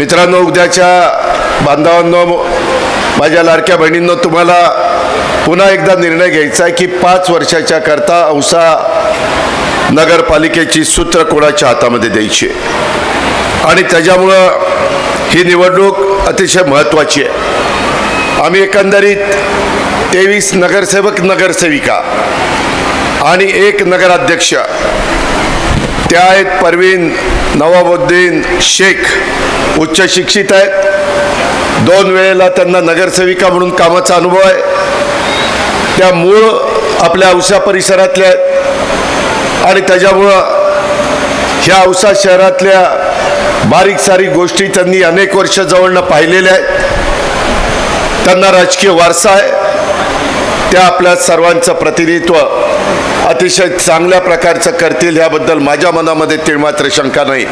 मित्रांनो उद्याच्या बांधवांनो माझ्या लाडक्या बहिणींनो तुम्हाला पुन्हा एकदा निर्णय घ्यायचा आहे की पाच वर्षाच्या करता औसा नगरपालिकेची सूत्र कोणाच्या हातामध्ये द्यायची आहे? आणि त्याच्यामुळं ही निवडणूक अतिशय महत्त्वाची आहे. आम्ही एकंदरीत तेवीस नगरसेवक नगरसेविका आणि एक नगराध्यक्ष त्या आहेत परवीन नवाबुद्दीन शेख उच्च शिक्षित आहेत. दोन वेळेला त्यांना नगरसेविका म्हणून कामाचा अनुभव आहे. त्या मूळ आपल्या औसा परिसरातल्या आहेत. आणि त्याच्यामुळं ह्या औसा शहरातल्या बारीक सारीक गोष्टी त्यांनी अनेक वर्ष जवळनं पाहिलेल्या आहेत. त्यांना राजकीय वारसा आहे. त्या आपल्या सर्वांचं प्रतिनिधित्व अतिशय चांगल्या प्रकारचं करतील याबद्दल माझ्या मनामध्ये तिळमात्र शंका नाही.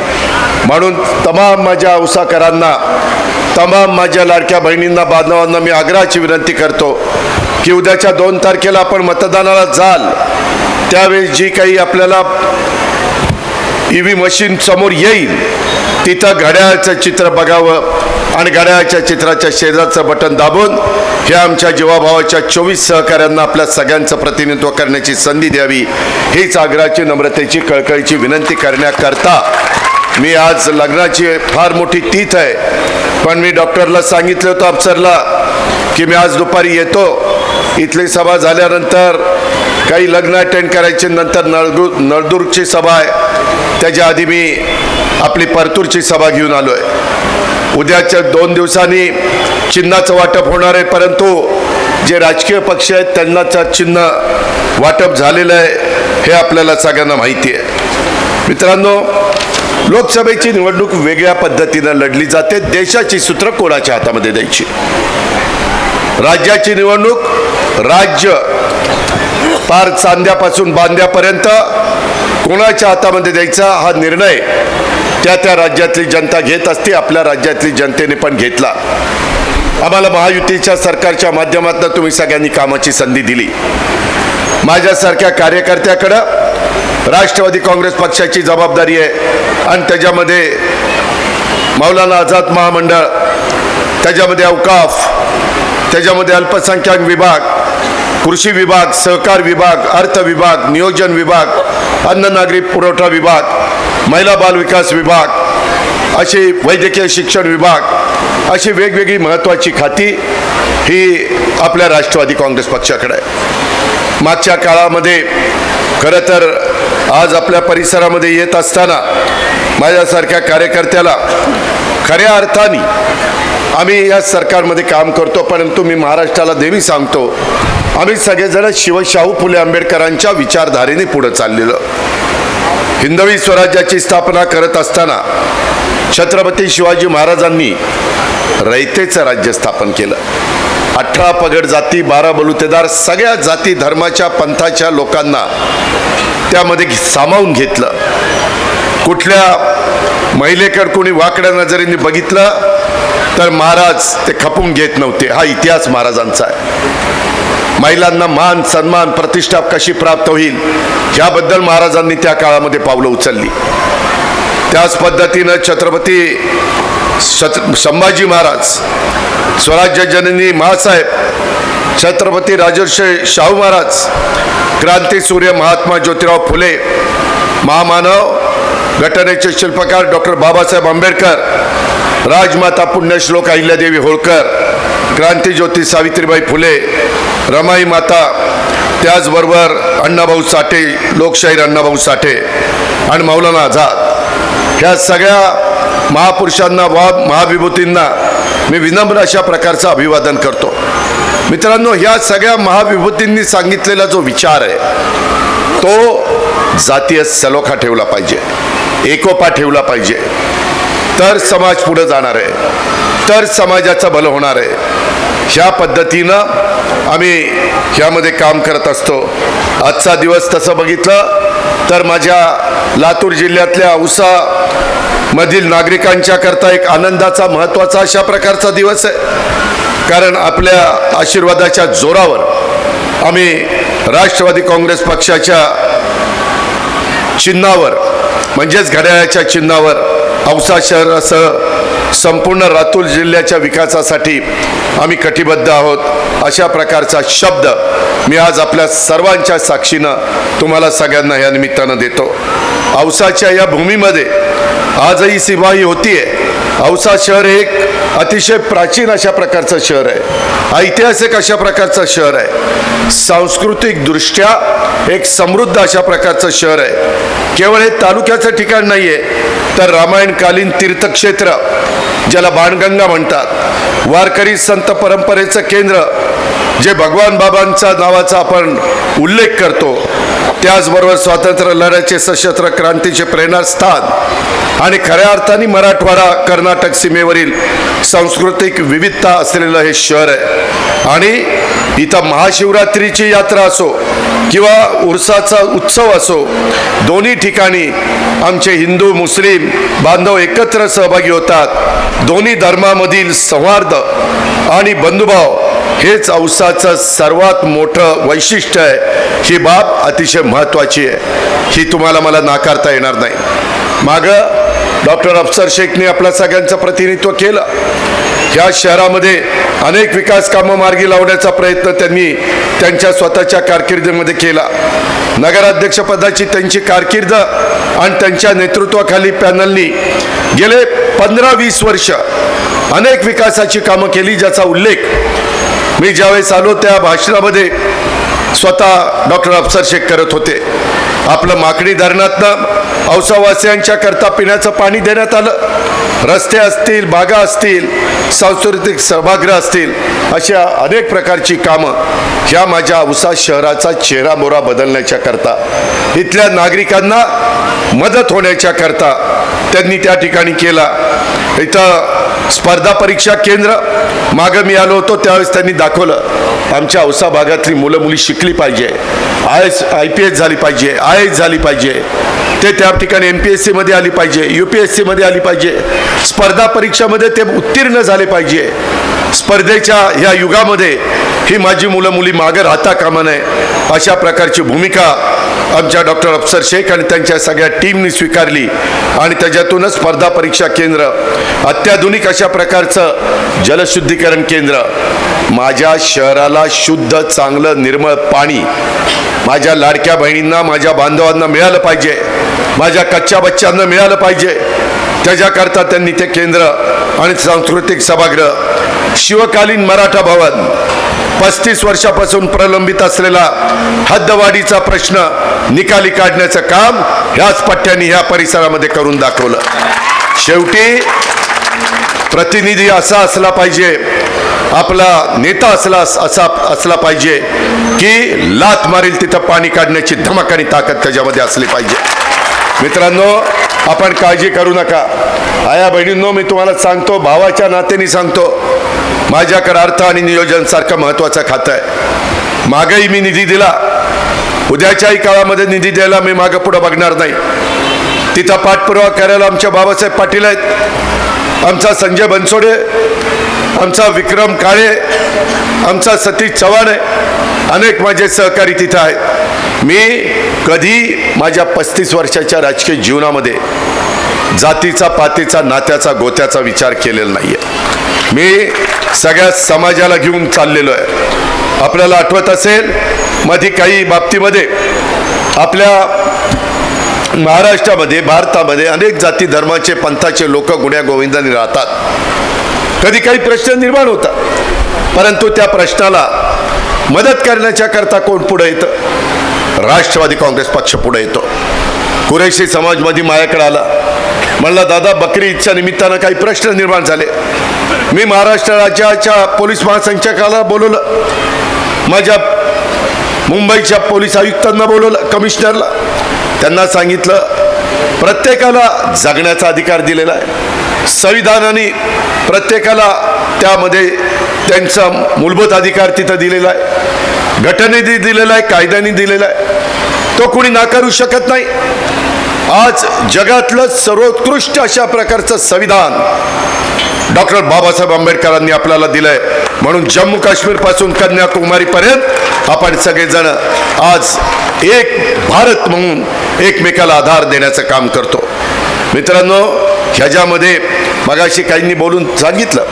म्हणून तमाम माझ्या औसाकरांना तमाम माझ्या लाडक्या बहिणींना बांधवांना मी आग्रहाची विनंती करतो की उद्याच्या दोन तारखेला आपण मतदानाला जाल. त्यावेळेस जी काही आपल्याला ई व्ही मशीन समोर येईल तिथं घड्याळाचं चित्र बघावं. आणि घड्याळाच्या चित्राच्या शेजारचं बटन दाबून हे आमच्या जीवाभावाच्या चोवीस सहकाऱ्यांना आपल्या सगळ्यांचं प्रतिनिधित्व करण्याची संधी द्यावी. हीच आग्रहाची नम्रतेची कळकळीची विनंती करण्याकरता मी आज लग्नाची फार मोठी तीथ आहे. पण मी डॉक्टरला सांगितलं होतं अफसरला की मी आज दुपारी येतो. इथली सभा झाल्यानंतर काही लग्न अटेंड करायचे नंतर नळदूर नळदुर्गची सभा आहे. त्याच्या आधी मी आपली परतूरची सभा घेऊन आलो आहे उद्याच्या दोन दिवसांनी चिन्हाचं वाटप होणार आहे परंतु जे राजकीय पक्ष आहेत त्यांनाचं चिन्ह वाटप झालेलं आहे हे आपल्याला सगळ्यांना माहिती आहे. मित्रांनो लोकसभेची निवडणूक वेगळ्या पद्धतीनं लढली जाते देशाची सूत्र कोणाच्या हातामध्ये द्यायची? राज्याची निवडणूक राज्य पार चांद्यापासून बांद्यापर्यंत कोणाच्या हातामध्ये द्यायचा हा निर्णय त्या त्या राज्यातली जनता घेत असते आपल्या राज्यातली जनतेने पण घेतला. आम्हाला महायुतीच्या सरकारच्या माध्यमातून तुम्ही सगळ्यांनी कामाची संधी दिली. माझ्यासारख्या कार्यकर्त्याकडं राष्ट्रवादी काँग्रेस पक्षाची जबाबदारी आहे आणि त्याच्यामध्ये मौलाना आझाद महामंडळ त्याच्यामध्ये अवकाफ त्याच्यामध्ये अल्पसंख्याक विभाग कृषी विभाग सहकार विभाग अर्थ विभाग नियोजन विभाग अन्न नागरी पुरवठा विभाग महिला बाल विकास विभाग अशी वैद्यकीय शिक्षण विभाग अशी वेगवेगळी महत्त्वाची खाती ही आपल्या राष्ट्रवादी काँग्रेस पक्षाकडे आहे. मागच्या काळामध्ये खरं तर आज आपल्या परिसरामध्ये येत असताना माझ्यासारख्या कार्यकर्त्याला खऱ्या अर्थाने आम्ही या सरकारमध्ये काम करतो परंतु मी महाराष्ट्राला देवी सांगतो आम्ही सगळेजण शिवशाहू फुले आंबेडकरांच्या विचारधारेने पुढे चाललेलो. हिंदवी स्वराज्याची स्थापना करत असताना छत्रपती शिवाजी महाराजांनी रयतेचं राज्य स्थापन केलं. अठरा पगड जाती बारा बलुतेदार सगळ्या जाती धर्माच्या पंथाच्या लोकांना त्यामध्ये सामावून घेतलं. कुठल्या महिलेकडे कोणी वाकड्या नजरेने बघितलं तर महाराज ते खपून घेत नव्हते. हा इतिहास महाराजांचा आहे. महिलांना मान सन्मान प्रतिष्ठा कशी प्राप्त होईल याबद्दल महाराजांनी त्या काळामध्ये पावलं उचलली. त्याच पद्धतीनं छत्रपती संभाजी महाराज स्वराज्य जननी महासाहेब छत्रपती राजर्षी शाहू महाराज क्रांती सूर्य महात्मा ज्योतिराव फुले महामानव घटनेचे शिल्पकार डॉक्टर बाबासाहेब आंबेडकर राजमाता पुण्यश्लोक अहिल्यादेवी होळकर क्रांतीज्योती सावित्रीबाई फुले रमाई माता त्याचबरोबर अण्णाभाऊ साठे लोकशाहीर अण्णाभाऊ साठे आणि मौलाना आझाद. ह्या सगळ्या महापुरुषांना वा महाविभूतींना मी विनम्र अशा प्रकारचं अभिवादन करतो. मित्रांनो ह्या सगळ्या महाविभूतींनी सांगितलेला जो विचार आहे तो जातीय सलोखा ठेवला पाहिजे एकोपा ठेवला पाहिजे. तर समाज पुढं जाणार आहे तर समाजाचं भलं होणार आहे. ह्या पद्धतीनं आम्ही ह्यामध्ये काम करत असतो. आजचा दिवस तसं बघितलं तर माझ्या लातूर जिल्ह्यातल्या औसा मधील नागरिकांच्या करता एक आनंदाचा महत्त्वाचा अशा प्रकारचा दिवस आहे. कारण आपल्या आशीर्वादाच्या जोरावर आम्ही राष्ट्रवादी काँग्रेस पक्षाच्या चिन्हावर म्हणजेच घड्याळाच्या चिन्हावर औसा शहरासह संपूर्ण लातूर जिल्ह्याच्या विकासासाठी आम्ही कटिबद्ध आहोत. अशा प्रकारचा शब्द मी आज आपल्या सर्वांच्या साक्षीनं तुम्हाला सगळ्यांना या निमित्तानं देतो. औसाच्या या भूमीमध्ये आजही सिपाही होतीये. औसा शहर हे एक अतिशय प्राचीन अशा प्रकारचं शहर आहे. ऐतिहासिक अशा प्रकारचं शहर आहे. सांस्कृतिकदृष्ट्या एक समृद्ध अशा प्रकारचं शहर आहे. केवळ हे तालुक्याचं ठिकाण नाही आहे तर रामायणकालीन तीर्थक्षेत्र ज्याला बाणगंगा म्हणतात वारकरी संत परंपरेचं केंद्र जे भगवान बाबांचा नावाचा आपण उल्लेख करतो त्याचबरोबर स्वातंत्र्य लढ्याचे सशस्त्र क्रांतीचे प्रेरणास्थान आणि खऱ्या अर्थाने मराठवाडा कर्नाटक सीमेवरील सांस्कृतिक विविधता असलेलं हे शहर आहे. आणि इथं महाशिवरात्रीची यात्रा असो किंवा उरसाचा उत्सव असो दोन्ही ठिकाणी आमचे हिंदू मुस्लिम बांधव एकत्र सहभागी होतात. दोन्ही धर्मामधील संहार्द आणि बंधुभाव हेच औसाचं सर्वात मोठं वैशिष्ट्य आहे. ही बाब अतिशय महत्त्वाची आहे. ही तुम्हाला मला नाकारता येणार नाही. मागं डॉक्टर अफसर शेखने आपल्या सगळ्यांचं प्रतिनिधित्व केलं. या शहरामध्ये अनेक विकास कामं मार्गी लावण्याचा प्रयत्न त्यांनी त्यांच्या स्वतःच्या कारकिर्दीमध्ये केला. नगराध्यक्षपदाची त्यांची कारकीर्द आणि त्यांच्या नेतृत्वाखाली पॅनलनी गेले पंधरा वीस वर्ष अनेक विकासाची कामं केली ज्याचा उल्लेख मी ज्यावेळेस आलो त्या भाषणामध्ये स्वतः डॉक्टर अफसर शेख करत होते. आपलं माकडी धरणातनं औसावासियांच्या करता पिण्याचं पाणी देण्यात आलं. रस्ते असतील बागा असतील सांस्कृतिक सभागृह असतील अशा अनेक प्रकारची कामं ह्या माझ्या औसा शहराचा चेहरा मोरा बदलण्याच्या करता इथल्या नागरिकांना मदत होण्याच्या करता त्यांनी त्या ठिकाणी केला. इथं स्पर्धा परीक्षा केंद्र मागं मी आलो होतो त्यावेळेस त्यांनी दाखवलं आमच्या औसा भागातली मुलं मुली शिकली पाहिजे. I S I P S झाली पाहिजे आय एस झाली पाहिजे. ते त्या ठिकाणी एम पी एस सीमध्ये आली पाहिजे यू पी एस सीमध्ये आली पाहिजे. स्पर्धा परीक्षामध्ये ते उत्तीर्ण झाले पाहिजे. स्पर्धेच्या ह्या युगामध्ये ही माझी मुलं मुली मागं राहता कामा नये अशा प्रकारची भूमिका आमच्या डॉक्टर अफसर शेख आणि त्यांच्या सगळ्या टीमनी स्वीकारली. आणि त्याच्यातूनच स्पर्धा परीक्षा केंद्र अत्याधुनिक अशा प्रकारचं जलशुद्धीकरण केंद्र माझ्या शहराला शुद्ध चांगलं निर्मळ पाणी माझ्या लाडक्या बहिणींना माझ्या बांधवांना मिळालं पाहिजे. माझ्या कच्च्या बच्च्यांना मिळालं पाहिजे. त्याच्याकरता त्यांनी ते केंद्र आणि सांस्कृतिक सभागृह शिवकालीन मराठा भवन पस्तीस वर्षापासून प्रलंबित असलेला हद्दवाढीचा प्रश्न निकाली काढण्याचं काम ह्याच पट्ट्यांनी ह्या परिसरामध्ये करून दाखवलं. शेवटी प्रतिनिधी असा असला पाहिजे आपला नेता असला असा असला पाहिजे की लात मारील तिथं पाणी काढण्याची धमक आणि ताकद त्याच्यामध्ये असली पाहिजे. मित्रांनो आपण काळजी करू नका. आया बहिणींनो मी तुम्हाला सांगतो भावाच्या नात्याने सांगतो माझ्याकडे अर्थ आणि नियोजन सारखं खातं आहे. मागही मी निधी दिला. उद्याच्याही काळामध्ये निधी द्यायला मी मागं पुढं बघणार नाही. तिथं पाठपुरावा करायला आमच्या बाबासाहेब पाटील आहेत. आमचा संजय बनसोडे आमचा विक्रम काळे आमचा सतीश चव्हाण अनेक माझे सहकारी तिथं आहेत. मी कधी माझ्या पस्तीस वर्षाच्या राजकीय जीवनामध्ये जातीचा पातीचा नात्याचा गोत्याचा विचार केलेला नाही आहे मी सगळ्या समाजाला घेऊन चाललेलो आहे. आपल्याला आठवत असेल मध्ये काही बाबतीमध्ये आपल्या महाराष्ट्रामध्ये भारतामध्ये अनेक जाती धर्माचे पंथाचे लोक गुण्या गोविंदाने राहतात. कधी काही प्रश्न निर्माण होतात परंतु त्या प्रश्नाला मदत करण्याच्या करता कोण पुढे येतं? राष्ट्रवादी काँग्रेस पक्ष पुढे येतो. कुरेशी समाजमध्ये माझ्याकडे आला. म्हणला दादा बकरी ईदच्या निमित्तानं काही प्रश्न निर्माण झाले. मी महाराष्ट्र राज्याच्या पोलीस महासंचालकाला बोलवलं. माझ्या मुंबईच्या पोलीस आयुक्तांना बोलवलं कमिशनरला. त्यांना सांगितलं प्रत्येकाला जगण्याचा अधिकार दिलेला आहे. संविधानाने प्रत्येकाला त्यामध्ये त्यांचा मूलभूत अधिकार तिथं दिलेला आहे. घटनेने दिलेला आहे कायद्याने दिलेला आहे. तो कुणी नाकारू शकत नाही. आज जगातलं सर्वोत्कृष्ट अशा प्रकारचं संविधान डॉक्टर बाबासाहेब आंबेडकरांनी आपल्याला दिलंय. म्हणून जम्मू काश्मीरपासून कन्याकुमारीपर्यंत आपण सगळेजण आज एक भारत म्हणून एकमेकाला आधार देण्याचं काम करतो. मित्रांनो ह्याच्यामध्ये मगाशी काहींनी बोलून सांगितलं.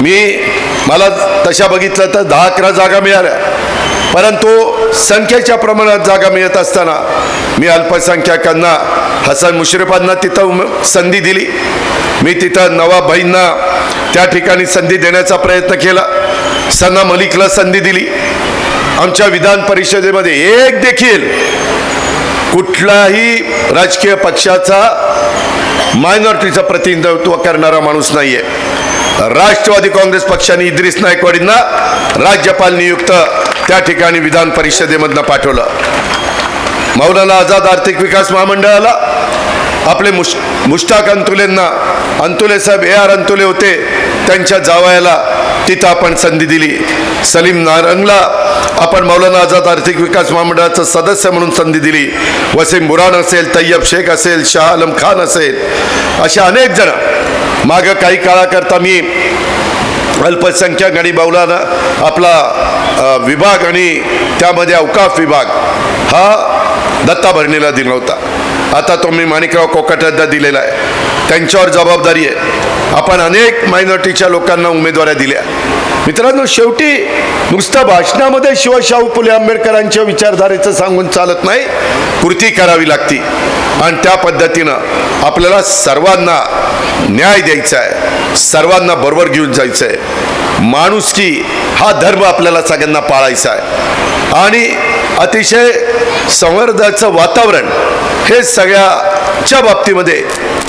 मी मला तशा बघितलं तर दहा अकरा जागा मिळाल्या. परंतु संख्येच्या प्रमाणात जागा मिळत असताना मी अल्पसंख्याकांना हसन मुश्रफांना तिथं संधी दिली. मी तिथं नवाबाईंना त्या ठिकाणी संधी देण्याचा प्रयत्न केला. सना मलिकला संधी दिली. आमच्या विधान परिषदेमध्ये एक देखील कुठलाही राजकीय पक्षाचा मायनॉरिटीचं प्रतिनिधित्व करणारा माणूस नाहीये. राष्ट्रवादी काँग्रेस पक्षाने इद्रिस नायकवाडींना राज्यपाल नियुक्त त्या ठिकाणी विधान परिषदेमधनं पाठवलं. मौलाना आझाद आर्थिक विकास महामंडळाला आपले मुश मुश्ताक अंतुलेंना अंतुले साहेब ए आर अंतुले होते त्यांच्या जावयाला तिथं आपण संधी दिली. सलीम नारंगला आपण मौलाना आझाद आर्थिक विकास महामंडळाचं सदस्य म्हणून संधी दिली. वसीम बुराण असेल तय्यब शेख असेल शाह आलम खान असेल अशा अनेक जण. मागं काही काळाकरता मी अल्पसंख्याक आणि मौलाना आपला विभाग आणि त्यामध्ये अवकाफ विभाग हा दत्ता भरणीला दिला होता. आता तो मी माणिकराव कोकाटदा दिलेला आहे. त्यांच्यावर जबाबदारी आहे. आपण अनेक मायनॉरिटीच्या लोकांना उमेदवाऱ्या दिल्या. मित्रांनो शेवटी नुसतं भाषणामध्ये शिवशाहू फुले आंबेडकरांच्या विचारधारेचं सांगून चालत नाही कृती करावी लागती. आणि त्या पद्धतीनं आपल्याला सर्वांना न्याय द्यायचा आहे. सर्वांना बरोबर घेऊन जायचं आहे. माणुसकी हा धर्म आपल्याला सगळ्यांना पाळायचा आहे. आणि अतिशय संवर्धाचं वातावरण हे सगळ्याच्या बाबतीमध्ये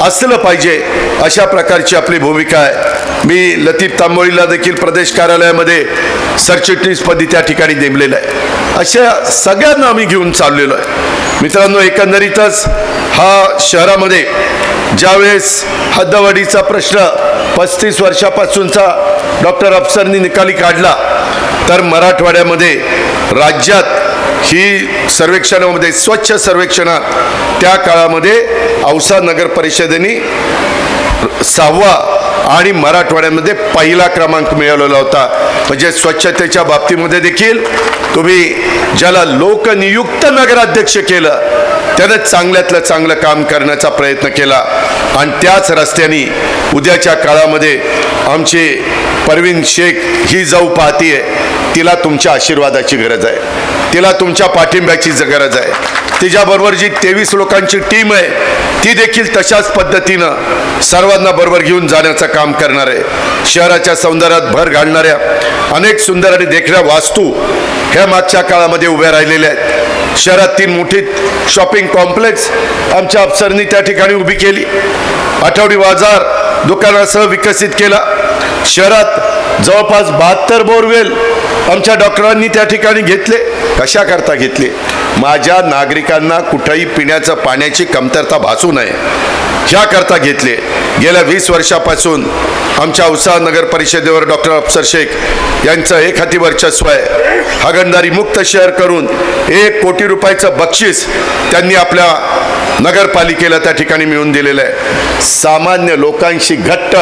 असलं पाहिजे अशा प्रकारची आपली भूमिका आहे. मी लतीफ तांबोळीला देखील प्रदेश कार्यालयामध्ये सरचिटणीसपदी त्या ठिकाणी नेमलेलं आहे. अशा सगळ्यांना आम्ही घेऊन चाललेलो आहे. मित्रांनो एकंदरीतच हा शहरामध्ये ज्यावेळेस हद्दवाढीचा प्रश्न पस्तीस वर्षापासूनचा डॉक्टर अफसरनी निकाली काढला तर मराठवाड्यामध्ये राज्यात ही सर्वेक्षणामध्ये स्वच्छ सर्वेक्षणात त्या काळामध्ये औसा नगर परिषदेने सहावा आणि मराठवाड्यामध्ये पहिला क्रमांक मिळवलेला होता. म्हणजे स्वच्छतेच्या बाबतीमध्ये देखील तुम्ही ज्याला लोकनियुक्त नगराध्यक्ष केलं त्यानं चांगल्यातलं चांगलं काम करण्याचा प्रयत्न केला. आणि त्याच रस्त्याने उद्याच्या काळामध्ये आमची परवीन शेख ही जाऊ पाहतीये तिला तुमच्या आशीर्वादाची गरज आहे. तिला तुमच्या पाठिंब्याची गरज आहे. तिच्याबरोबर जी तेवीस लोकांची टीम आहे ती देखील तशाच पद्धतीनं सर्वांना बरोबर घेऊन जाण्याचं काम करणार आहे. शहराच्या सौंदर्यात भर घालणाऱ्या अनेक सुंदर आणि देखण्या वास्तू ह्या मागच्या काळामध्ये उभ्या राहिलेल्या आहेत. शहरात तीन मोठी शॉपिंग कॉम्प्लेक्स आमच्या अफसरनी त्या ठिकाणी उभी केली. आठवडी बाजार दुकानासह विकसित केला. शहरात जवळपास बहात्तर बोरवेल आमच्या डॉक्टरांनी त्या ठिकाणी घेतले. कशा करता माझ्या नागरिकांना कुठंही पिण्याचं पाण्याची कमतरता भासू नये. ह्याकरता घेतले? गेल्या वीस वर्षापासून आमच्या औसा नगर परिषदेवर डॉक्टर अफसर शेख यांचं एक हाती वर्चस्व आहे. हागणदारी मुक्त शहर करून एक कोटी रुपयाचं बक्षीस त्यांनी आपल्या नगरपालिकेला त्या ठिकाणी मिळवून दिलेलं आहे. सामान्य लोकांशी घट्ट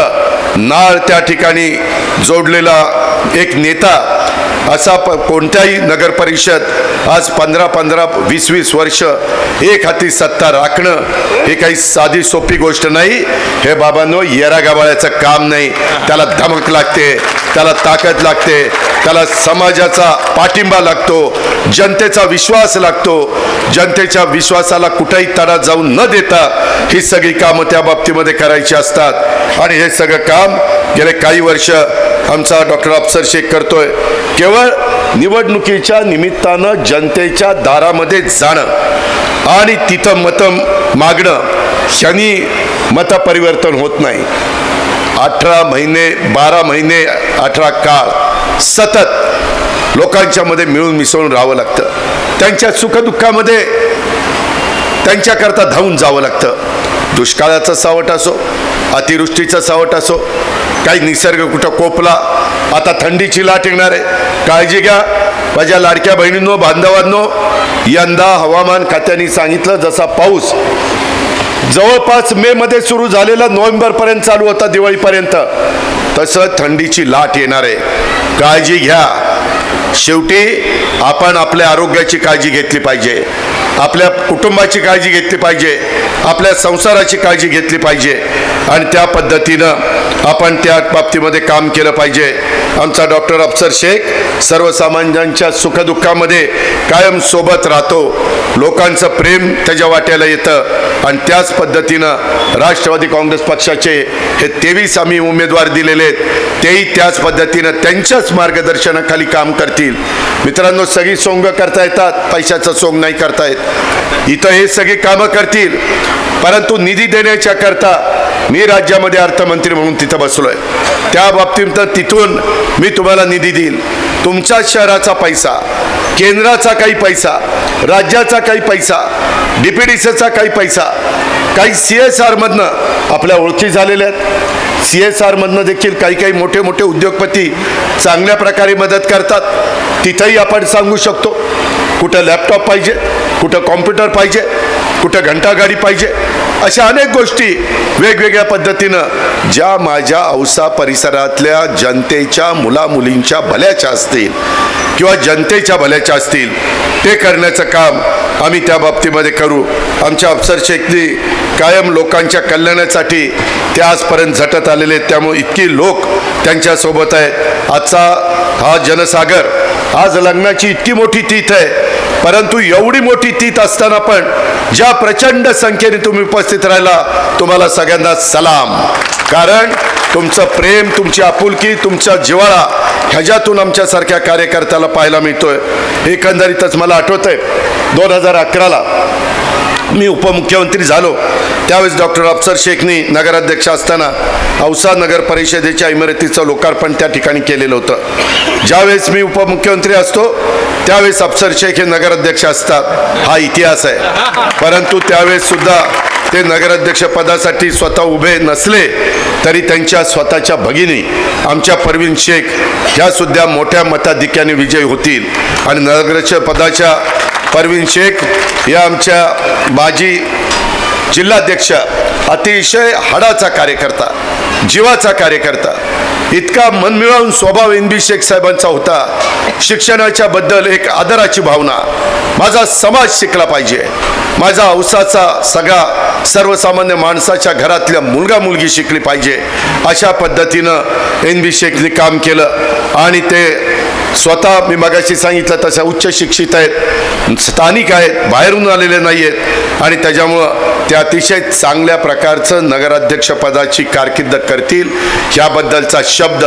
नाळ त्या ठिकाणी जोडलेला एक नेता असा प कोणत्याही नगरपरिषद आज पंधरा पंधरा वीस वीस वर्ष एक हाती सत्ता राखणं हे काही साधी सोपी गोष्ट नाही. हे बाबांनो येरा गाबाळ्याचं काम नाही. त्याला धमक लागते त्याला ताकद लागते त्याला समाजाचा पाठिंबा लागतो जनतेचा विश्वास लागतो. जनतेच्या विश्वासाला कुठेही तडा जाऊन न देता ही सगळी कामं त्या बाबतीमध्ये करायची असतात. आणि हे सगळं काम गेले काही वर्ष आमचा डॉक्टर अफसर शेख करतोय. केवळ निवडणुकीच्या निमित्तानं जनतेच्या दारामध्ये जाणं आणि तिथं मतं मागणं ह्यांनी मतपरिवर्तन होत नाही. अठरा महिने बारा महिने अठरा काळ सतत लोकांच्या मध्ये मिळून मिसळून राहावं लागतं. त्यांच्या सुखदुःखामध्ये त्यांच्याकरता धावून जावं लागतं. दुष्काळाचं सावट असो अतिवृष्टीचं सावट असो काही निसर्ग कुठं कोपला आता थंडीची लाट येणार आहे. काळजी घ्या. माझ्या लाडक्या बहिणींनो बांधवांनो यंदा हवामान खात्याने सांगितलं जसा पाऊस जवळपास मे मध्ये सुरू झालेला नोव्हेंबरपर्यंत चालू होता दिवाळीपर्यंत तसं थंडीची लाट येणार आहे. काळजी घ्या. शेवटी आपण आपल्या आरोग्याची काळजी घेतली पाहिजे. आपल्या कुटुंबाची काळजी घेतली पाहिजे. आपल्या संसाराची काळजी घेतली पाहिजे. आणि त्या पद्धतीनं आपण त्या बाबतीमध्ये काम केलं पाहिजे. आमचा डॉक्टर अफसर शेख सर्वसामान्यांच्या सुखदुःखामध्ये कायम सोबत राहतो. लोकांचं प्रेम त्याच्या वाट्याला येतं आणि त्याच पद्धतीनं राष्ट्रवादी काँग्रेस पक्षाचे हे तेवीस आम्ही उमेदवार दिलेले आहेत. तेही त्याच पद्धतीनं त्यांच्याच मार्गदर्शनाखाली काम करतील. मित्रांनो सगळी सोंग करता येतात पैशाचं सोंग नाही करता येत. इथं हे सगळी कामं करतील. परंतु निधी देण्याच्या करता मी राज्यामध्ये अर्थमंत्री म्हणून तिथं बसलो आहे त्या बाबतीत तिथून मी तुम्हाला निधी देईल. तुमच्या शहराचा पैसा केंद्राचा काही पैसा राज्याचा काही पैसा डी पी डी सीचा काही पैसा काही सी एस आरमधनं आपल्या ओळखी झालेल्या आहेत. सी एस आरमधनं देखील काही काही मोठे मोठे उद्योगपती चांगल्या प्रकारे मदत करतात. तिथंही आपण सांगू शकतो. कुठं लॅपटॉप पाहिजे कुठं कॉम्प्युटर पाहिजे कुठं घंटागाडी पाहिजे? अशा अनेक गोष्टी वेगवेगळ्या पद्धतीनं ज्या माझ्या औसा परिसरातल्या जनतेच्या मुलामुलींच्या भल्याच्या असतील किंवा जनतेच्या भल्याच्या असतील ते करण्याचं काम आम्ही त्या बाबतीमध्ये करू. आमच्या अफसर शेखनी कायम लोकांच्या कल्याणासाठी ते आजपर्यंत झटत आलेले आहेत. त्यामुळे इतकी लोक त्यांच्यासोबत आहेत. आजचा हा जनसागर आज लग्नाची इतकी मोठी तीथ आहे. परंतु एवढी मोठी तीत असताना पण ज्या प्रचंड संख्येने तुम्ही उपस्थित राहिला तुम्हाला सगळ्यांना सलाम. कारण तुमचं प्रेम तुमची आपुलकी तुमचा जिव्हाळा ह्याच्यातून आमच्यासारख्या कार्यकर्त्याला पाहायला मिळतोय. एकंदरीतच मला आठवतंय आहे दोन हजार अकराला मी उपमुख्यमंत्री झालो. त्यावेळेस डॉक्टर अफसर शेखनी नगराध्यक्ष असताना औसा नगर परिषदेच्या इमारतीचं लोकार्पण त्या ठिकाणी केलेलं होतं. ज्यावेळेस मी उपमुख्यमंत्री असतो त्यावेळेस अफसर शेख हे नगराध्यक्ष असतात. हा इतिहास आहे. परंतु त्यावेळेस सुद्धा ते नगराध्यक्ष पदासाठी स्वतः उभे नसले तरी त्यांच्या स्वतःच्या भगिनी आमच्या परवीन शेख ह्या सुद्धा मोठ्या मताधिक्याने विजयी होतील. आणि नगराध्यक्ष पदाच्या परवीन शेख या आमच्या माजी जिल्हाध्यक्ष अतिशय हाडाचा कार्यकर्ता जीवाचा कार्यकर्ता इतका मनमिळावून स्वभाव एन बी शेख साहेबांचा होता. शिक्षणाच्या बद्दल एक आदराची भावना माझा समाज शिकला पाहिजे. माझा औसाचा सगळा सर्वसामान्य माणसाच्या घरातल्या मुलगा मुलगी शिकली पाहिजे. अशा पद्धतीनं एन बी शेखने काम केलं आणि ते स्वतः मी मगाशी सांगितलं तशा उच्च शिक्षित आहेत. स्थानिक आहेत बाहेरून आलेले नाही आहेत आणि त्याच्यामुळं ते अतिशय चांगल्या प्रकारचं नगराध्यक्षपदाची कारकिर्द करतील. याबद्दलचा शब्द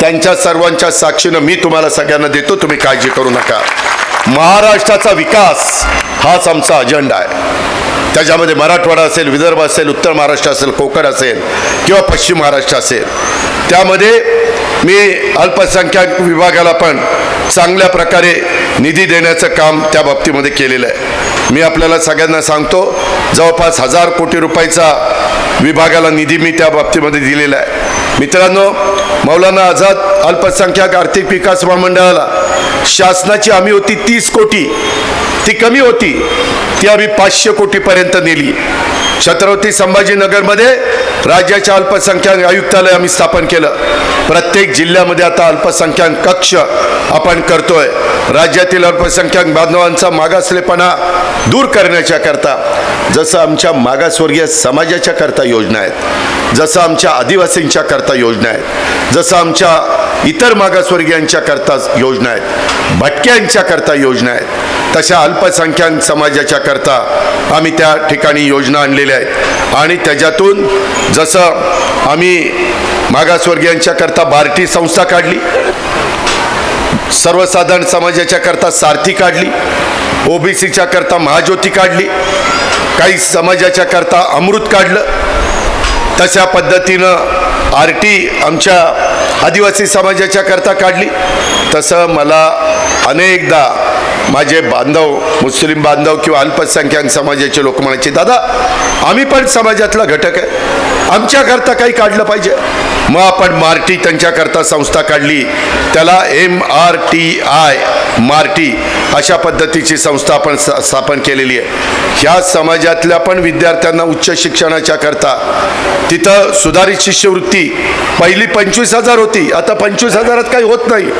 त्यांच्या सर्वांच्या साक्षीनं मी तुम्हाला सगळ्यांना देतो. तुम्ही काळजी करू नका. महाराष्ट्राचा विकास हाच आमचा अजेंडा आहे. त्याच्यामध्ये मराठवाडा असेल विदर्भ असेल उत्तर महाराष्ट्र असेल कोकण असेल किंवा पश्चिम महाराष्ट्र असेल. त्यामध्ये मी अल्पसंख्याक विभागाला पण चांगल्या प्रकारे निधी देण्याचं काम त्या बाबतीमध्ये केलेलं आहे. मी आपल्याला सगळ्यांना सांगतो जवळपास हजार कोटी रुपयाचा विभागाला निधी मी त्या बाबतीमध्ये दिलेला आहे. मित्रांनो मौलाना आझाद अल्पसंख्याक आर्थिक विकास महामंडळाला शासनाची हमी होती तीस कोटी. ती कमी होती ती आम्ही पाचशे कोटीपर्यंत नेली. छत्रपती संभाजीनगरमध्ये राज्याच्या अल्पसंख्याक आयुक्तालय आम्ही स्थापन केलं. प्रत्येक जिल्ह्यामध्ये आता अल्पसंख्याक कक्ष आपण करतोय. राज्यातील अल्पसंख्याक बांधवांचा मागासलेपणा दूर करण्याच्या करता जसं आमच्या मागासवर्गीय समाजाच्या करता योजना आहेत जसं आमच्या आदिवासींच्या करता योजना आहेत जसं आमच्या इतर मागासवर्गीयांच्या करता योजना आहेत भटक्यांच्या करता योजना आहेत. तशा अल्पसंख्याक समाजाच्या करता आम्ही त्या ठिकाणी योजना आणलेल्या आहेत. आणि त्याच्यातून जसं आम्ही मागासवर्गीयांच्या करता बार्टी संस्था काढली सर्वसाधारण समाजाच्या करता सारथी काढली ओबीसीच्या करता महाज्योती काढली काही समाजाच्या करता अमृत काढलं. तशा पद्धतीनं आर टी आमच्या आदिवासी समाजाच्या करता काढली. तसं मला अनेकदा माझे बांधव मुस्लिम बांधव किंवा अल्पसंख्याक समाजाचे लोक म्हणायचे दादा आम्ही पण समाजातला घटक आहे. आमच्याकरता काही काढलं पाहिजे. मग आपण मार्टी त्यांच्याकरता संस्था काढली. त्याला M R T I MARTI अशा पद्धतीची संस्था आपण स्थापन केलेली आहे. ह्या समाजातल्या पण विद्यार्थ्यांना उच्च शिक्षणाच्या करता. तिथं सुधारित शिष्यवृत्ती पहिली पंचवीस हजार होती. आता पंचवीस हजारात काही होत नाही.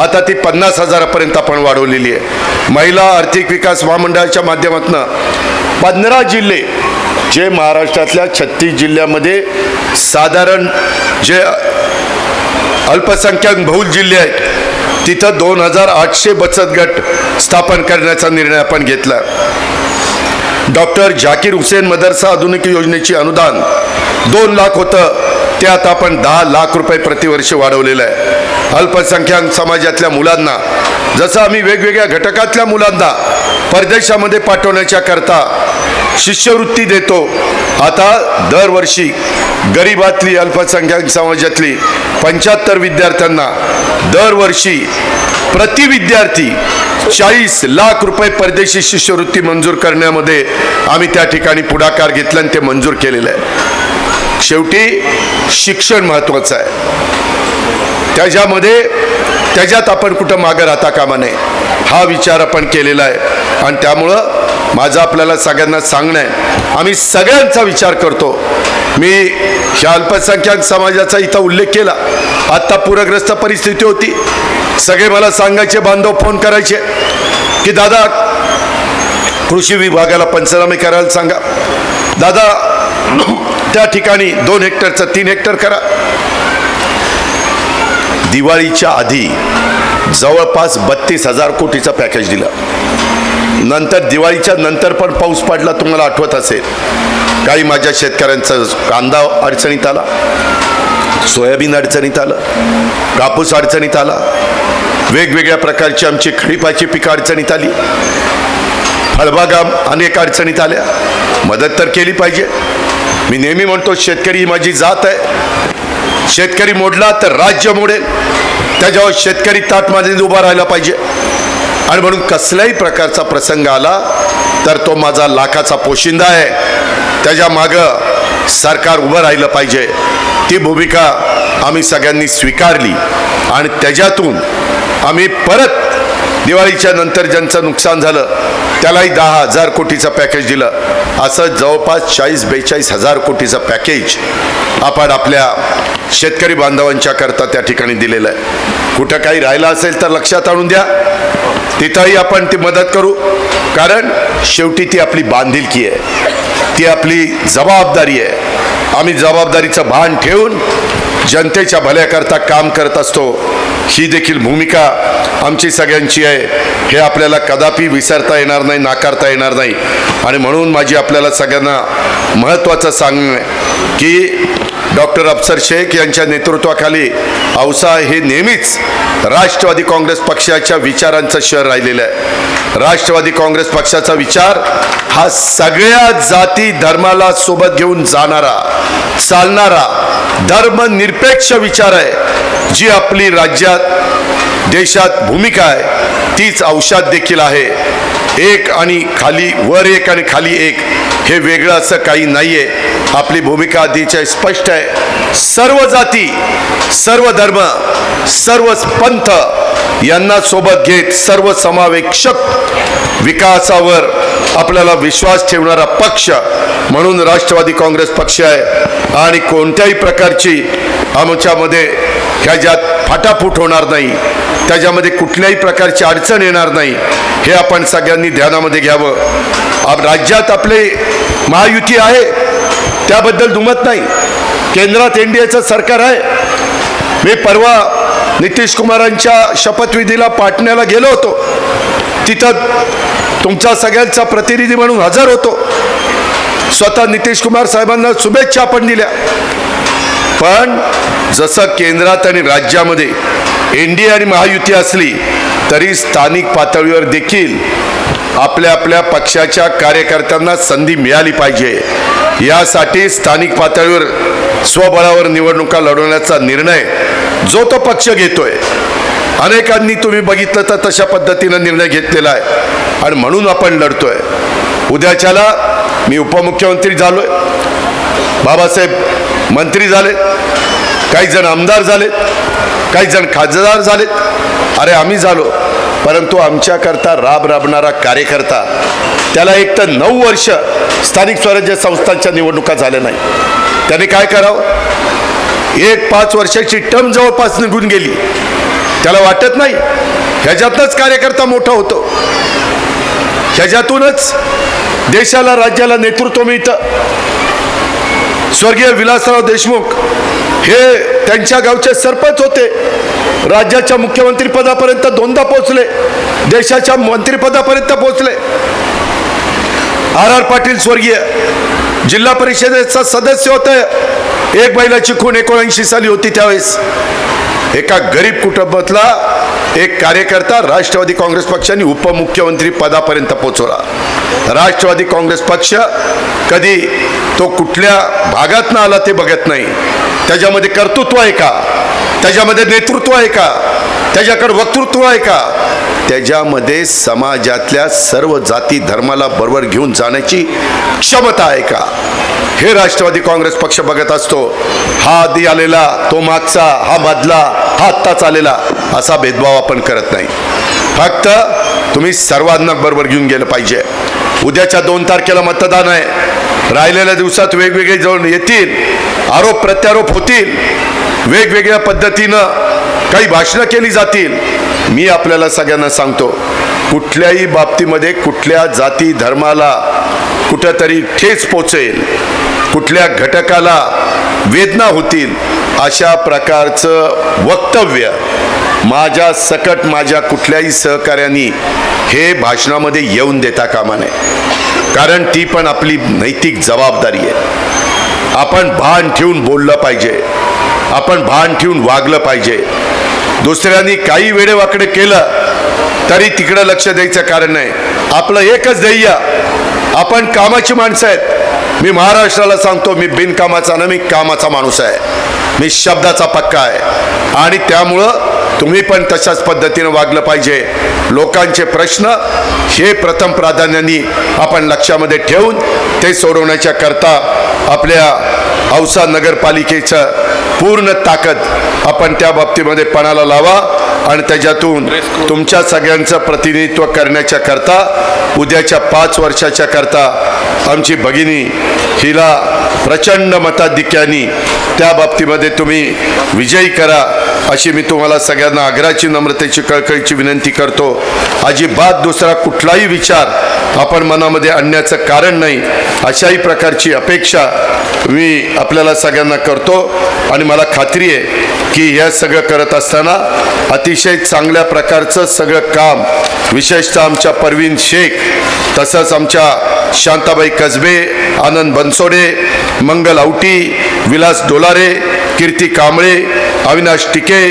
आता ती पन्नास हजारापर्यंत आपण वाढवलेली आहे. महिला आर्थिक विकास महामंडळाच्या माध्यमातून पंधरा जिल्हे जे महाराष्ट्रातल्या छत्तीस जिल्ह्यामध्ये साधारण जे अल्पसंख्याक बहुल जिल्हे आहेत तिथं दोन हजार आठशे बचत गट स्थापन करण्याचा निर्णय आपण घेतला. डॉक्टर झाकीर हुसेन मदरसा आधुनिक योजनेची अनुदान दोन लाख होतं ते आता आपण दहा लाख रुपये प्रतिवर्ष वाढवलेलं आहे. अल्पसंख्याक समाजातल्या मुलांना जसं आम्ही वेगवेगळ्या घटकातल्या मुलांना परदेशामध्ये पाठवण्याच्या करता शिष्यवृत्ती देतो. आता दरवर्षी गरिबातली अल्पसंख्याक समाजातली पंच्याहत्तर विद्यार्थ्यांना दरवर्षी प्रति विद्यार्थी चाळीस लाख रुपये परदेशी शिष्यवृत्ती मंजूर करण्यामध्ये आम्ही त्या ठिकाणी पुढाकार घेतला आणि ते मंजूर केलेलं आहे. शेवटी शिक्षण महत्त्वाचं आहे. त्याच्यामध्ये त्याच्यात आपण कुठं मागं राहता कामा नये. हा विचार आपण केलेला आहे. आणि त्यामुळं माझं आपल्याला सगळ्यांना सांगणं आहे. आम्ही सगळ्यांचा विचार करतो. मी ह्या अल्पसंख्याक समाजाचा इथं उल्लेख केला. आत्ता पूरग्रस्त परिस्थिती होती. सगळे मला सांगायचे बांधव फोन करायचे की दादा कृषी विभागाला पंचनामे करायला सांगा. दादा त्या ठिकाणी दोन हेक्टरचं तीन हेक्टर करा. दिवाळीच्या आधी जवळपास बत्तीस हजार कोटीचं पॅकेज दिलं. नंतर दिवाळीच्या नंतर पण पाऊस पडला तुम्हाला आठवत असेल. काही माझ्या शेतकऱ्यांचा कांदा अडचणीत आला. सोयाबीन अडचणीत आलं. कापूस अडचणीत आला. वेगवेगळ्या प्रकारची आमची खडीपाची पिकं अडचणीत आली. फळबागा अनेक अडचणीत आल्या. मदत तर केली पाहिजे. मी नेहमी म्हणतो शेतकरी ही माझी जात आहे. शेतकरी मोडला तर राज्य मोडेल. त्याच्यावर शेतकरी ताटमध्ये उभा राहायला पाहिजे. आणि म्हणून कसल्याही प्रकारचा प्रसंग आला तर तो माझा लाखाचा पोशिंदा आहे. त्याच्या मागं सरकार उभं राहिलं पाहिजे. ती भूमिका आम्ही सगळ्यांनी स्वीकारली आणि त्याच्यातून आम्ही परत दिवाळीच्या नंतर ज्यांचं नुकसान झालं त्यालाही दहा हजार कोटीचं पॅकेज दिलं. असं जवळपास चाळीस बेचाळीस हजार कोटीचं पॅकेज आपण आपल्या शेतकरी बांधवांच्या करता त्या ठिकाणी दिलेलं आहे. कुठं काही राहिलं असेल तर लक्षात आणून द्या. तिथंही आपण ती मदत करू. कारण शेवटी ती आपली बांधिलकी आहे. ती आपली जबाबदारी आहे. आम्ही जबाबदारीचं भान ठेवून जनतेच्या भल्याकरता काम करत असतो. ही देखील भूमिका आमची सगळ्यांची आहे. हे आपल्याला कदापि विसरता येणार नाही नाकारता येणार नाही. आणि म्हणून माझी आपल्याला सगळ्यांना महत्त्वाचं सांगणं की डॉक्टर अफसर शेख यांच्या नेतृत्वाखाली औसा हे नेहमीच राष्ट्रवादी काँग्रेस पक्षाच्या विचारांचं शहर राहिलेलं आहे. राष्ट्रवादी काँग्रेस पक्षाचा विचार हा सगळ्या जाती धर्माला सोबत घेऊन जाणारा चालणारा धर्मनिरपेक्ष विचार आहे. जी आपली राज्यात देशात भूमिका आहे तीच औषध देखील आहे. एक आणि खाली वर एक आणि खाली एक हे वेगळं असं काही नाही आहे आपली भूमिका अतिशय स्पष्ट आहे. सर्व जाती सर्व धर्म सर्व पंथ यांना सोबत घेत सर्व समावेशक विकासावर आपल्याला विश्वास ठेवणारा पक्ष म्हणून राष्ट्रवादी काँग्रेस पक्ष आहे. आणि कोणत्याही प्रकारची आमच्यामध्ये ह्याच्यात फाटाफूट होणार नाही. त्याच्यामध्ये कुठल्याही प्रकारची अडचण येणार नाही. हे आपण सगळ्यांनी ध्यानामध्ये घ्यावं. आप राज्यात आपले महायुती आहे. त्याबद्दल दुमत नाही. केंद्रात एन डी एचं सरकार आहे. मी परवा नितीश कुमारांच्या शपथविधीला पाटण्याला गेलो होतो. तिथं तुमचा सगळ्यांचा प्रतिनिधी म्हणून हजर होतो. स्वतः नितीश कुमार साहेबांना शुभेच्छा आपण दिल्या. पण जसं केंद्रात आणि राज्यामध्ये एन डी ए आणि महायुती असली तरी स्थानिक पातळीवर देखील आपल्या आपल्या पक्षाच्या कार्यकर्त्यांना संधी मिळाली पाहिजे. यासाठी स्थानिक पातळीवर स्वबळावर निवडणुका लढवण्याचा निर्णय जो तो पक्ष घेतोय. अनेकांनी तुम्ही बघितलं तर तशा पद्धतीनं निर्णय घेतलेला आहे. आणि म्हणून आपण लढतोय. उद्याच्याला मी उपमुख्यमंत्री झालोय. बाबासाहेब मंत्री झाले. काही जण आमदार झालेत काही जण खासदार झालेत अरे आम्ही झालो. परंतु आमच्याकरता राब राबणारा कार्यकर्ता त्याला एक तर नऊ वर्ष स्थानिक स्वराज्य संस्थांच्या निवडणुका झाल्या नाही. त्याने काय करावं? एक पाच वर्षाची टर्म जवळपास निघून गेली. त्याला वाटत नाही ह्याच्यातनंच कार्यकर्ता मोठा होतो. ह्याच्यातूनच देशाला राज्याला नेतृत्व मिळतं. स्वर्गीय विलासराव देशमुख हे त्यांच्या गावचे सरपंच होते. राज्याच्या मुख्यमंत्रीपदापर्यंत दोनदा पोहोचले. देशाच्या मंत्रिपदापर्यंत पोहोचले. आर आर पाटील स्वर्गीय जिल्हा परिषदेचा सदस्य होतं. एक बैलाची खून एकोणऐंशी साली होती त्यावेळेस. एका गरीब कुटुंबातला एक कार्यकर्ता राष्ट्रवादी काँग्रेस पक्षाने उपमुख्यमंत्री पदापर्यंत पोहोचवला राष्ट्रवादी काँग्रेस पक्ष कधी तो कुठल्या भागातनं आला ते बघत नाही. त्याच्यामध्ये कर्तृत्व आहे का? त्याच्यामध्ये नेतृत्व आहे का? त्याच्याकडे वक्तृत्व आहे का? त्याच्यामध्ये समाजातल्या सर्व जाती धर्माला बरोबर घेऊन जाण्याची क्षमता आहे का? हे राष्ट्रवादी काँग्रेस पक्ष बघत असतो. हा आधी आलेला तो मागचा हा मधला हा आत्ताच आलेला असा भेदभाव आपण करत नाही. फक्त तुम्ही सर्वांना बरोबर घेऊन गेलं पाहिजे. उद्याच्या दोन तारखेला मतदान आहे. राहिलेल्या दिवसात वेगवेगळे जाऊन येतील. आरोप प्रत्यारोप होतील. वेगवेगळ्या पद्धतीनं काही भाषणं केली जातील. मी आपल्याला सगळ्यांना सांगतो कुठल्याही बाबतीमध्ये कुठल्या जाती धर्माला कुठंतरी ठेच पोचेल कुठल्या घटकाला वेदना होतील अशा प्रकारचं वक्तव्य माझ्या सकट माझ्या कुठल्याही सहकार्याने हे भाषणामध्ये येऊन देता कामा नये. कारण ती पण आपली नैतिक जबाबदारी आहे. आपण भान ठेवून बोललं पाहिजे आपण भान ठेवून वागलं पाहिजे दुसऱ्यांनी काही वेडेवाकडे केलं तरी तिकडं लक्ष द्यायचं कारण नाही. आपलं एकच ध्येय आपण कामाची माणसं आहेत. मी महाराष्ट्राला सांगतो मी बिनकामाचा ना मी कामाचा माणूस आहे. मी शब्दाचा पक्का आहे. आणि त्यामुळं तुम्ही पण तशाच पद्धतीनं वागलं पाहिजे. लोकांचे प्रश्न हे प्रथम प्राधान्याने आपण लक्षामध्ये ठेवून ते सोडवण्याच्या करता आपल्या औसा नगरपालिकेचं पूर्ण ताकद आपण त्या बाबतीमध्ये पणाला लावा आणि त्याच्यातून तुमच्या सगळ्यांचं प्रतिनिधित्व करण्याच्या करता उद्याच्या पाच वर्षाच्या करता आमची भगिनी हिला प्रचंड मताधिक्यानी त्या बाबतीमध्ये तुम्ही विजयी करा. अशी मी तुम्हाला सगळ्यांना आग्रहाची नम्रतेची कळकळीची विनंती करतो. अजिबात दुसरा कुठलाही विचार आपण मनामध्ये आणण्याचं कारण नाही. अशाही प्रकारची अपेक्षा मी आपल्याला सगळ्यांना करतो. आणि मला खात्री आहे की हे सगळं करत असताना अतिशय चांगल्या प्रकारचं सगळं काम विशेषतः आमच्या परवीन शेख तसंच आमच्या शांताबाई कसबे आनंद बनसोडे मंगल आवटी विलास डोलारे कीर्ती कांबळे अविनाश टिके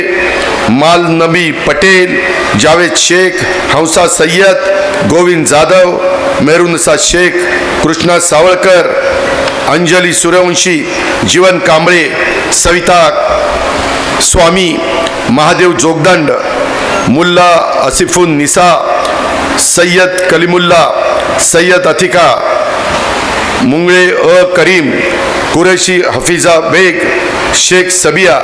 माल नबी पटेल जावेद शेख हंसा सय्यद गोविंद जाधव मेहरुनसा शेख कृष्णा सावळकर अंजली सूर्यवंशी जीवन कांबळे सविता स्वामी महादेव जोगदंड मुल्ला असिफुन निसा सय्यद कलिमुल्ला सय्यद अथिका मुंगळे अ करीम कुरेशी हफिजा बेग शेख सबिया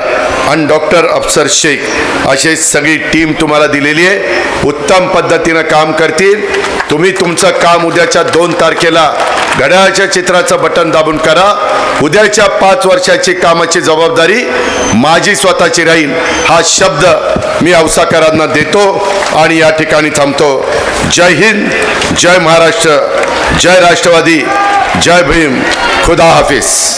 आणि डॉक्टर अफसर शेख अशी सगळी टीम तुम्हाला दिलेली आहे. उत्तम पद्धतीनं काम करतील. तुम्ही तुमचं काम उद्याच्या दोन तारखेला घड्याळाच्या चित्राचं बटन दाबून करा. उद्याच्या पाच वर्षाची कामाची जबाबदारी माझी स्वतःची राहील. हा शब्द मी औसाकरांना देतो आणि या ठिकाणी थांबतो. जय हिंद जय महाराष्ट्र जय राष्ट्रवादी जय भीम. खुदा हाफिज.